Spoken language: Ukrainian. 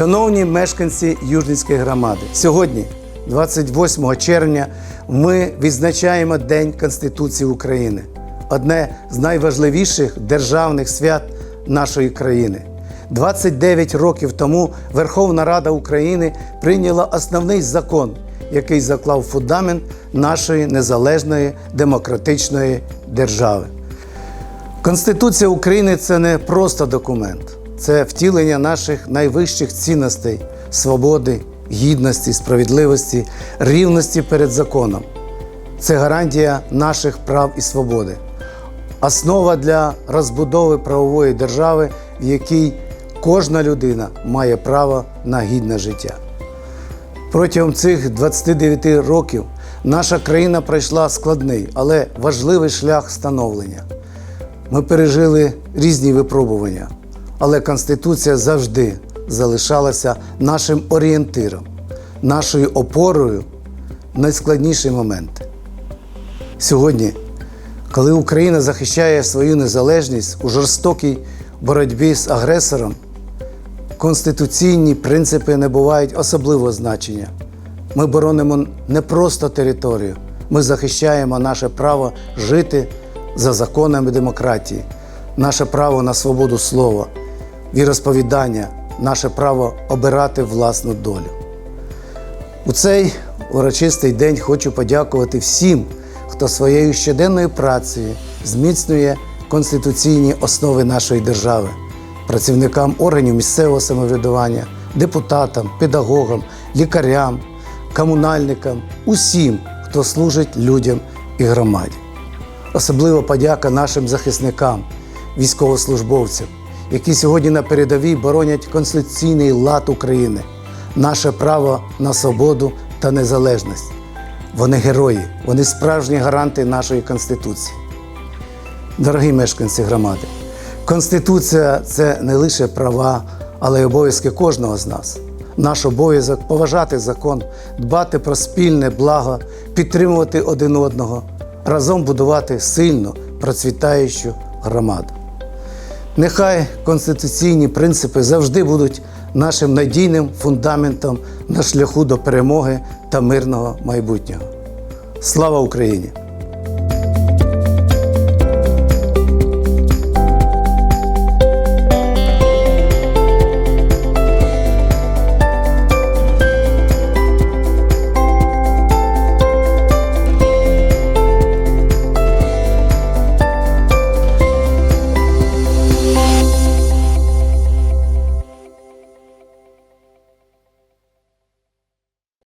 Шановні мешканці Южницької громади, сьогодні, 28 червня, ми відзначаємо День Конституції України, одне з найважливіших державних свят нашої країни. 29 років тому Верховна Рада України прийняла основний закон, який заклав фундамент нашої незалежної демократичної держави. Конституція України це не просто документ, це втілення наших найвищих цінностей свободи, гідності, справедливості, рівності перед законом. Це гарантія наших прав і свободи, основа для розбудови правової держави, в якій кожна людина має право на гідне життя. Протягом цих 29 років наша країна пройшла складний, але важливий шлях становлення. Ми пережили різні випробування, але Конституція завжди залишалася нашим орієнтиром, нашою опорою в найскладніші моменти. Сьогодні, коли Україна захищає свою незалежність у жорстокій боротьбі з агресором, конституційні принципи набувають особливого значення. Ми боронимо не просто територію, ми захищаємо наше право жити за законами демократії, наше право на свободу слова, віросповідання, наше право обирати власну долю. У цей урочистий день хочу подякувати всім, хто своєю щоденною працею зміцнює конституційні основи нашої держави, працівникам органів місцевого самоврядування, депутатам, педагогам, лікарям, комунальникам, усім, хто служить людям і громаді. Особлива подяка нашим захисникам, військовослужбовцям, які сьогодні на передовій боронять конституційний лад України, наше право на свободу та незалежність. Вони герої, вони справжні гаранти нашої Конституції. Дорогі мешканці громади, Конституція це не лише права, але й обов'язки кожного з нас. Наш обов'язок поважати закон, дбати про спільне благо, підтримувати один одного, разом будувати сильну, процвітаючу громаду. Нехай конституційні принципи завжди будуть нашим надійним фундаментом на шляху до перемоги та мирного майбутнього. Слава Україні!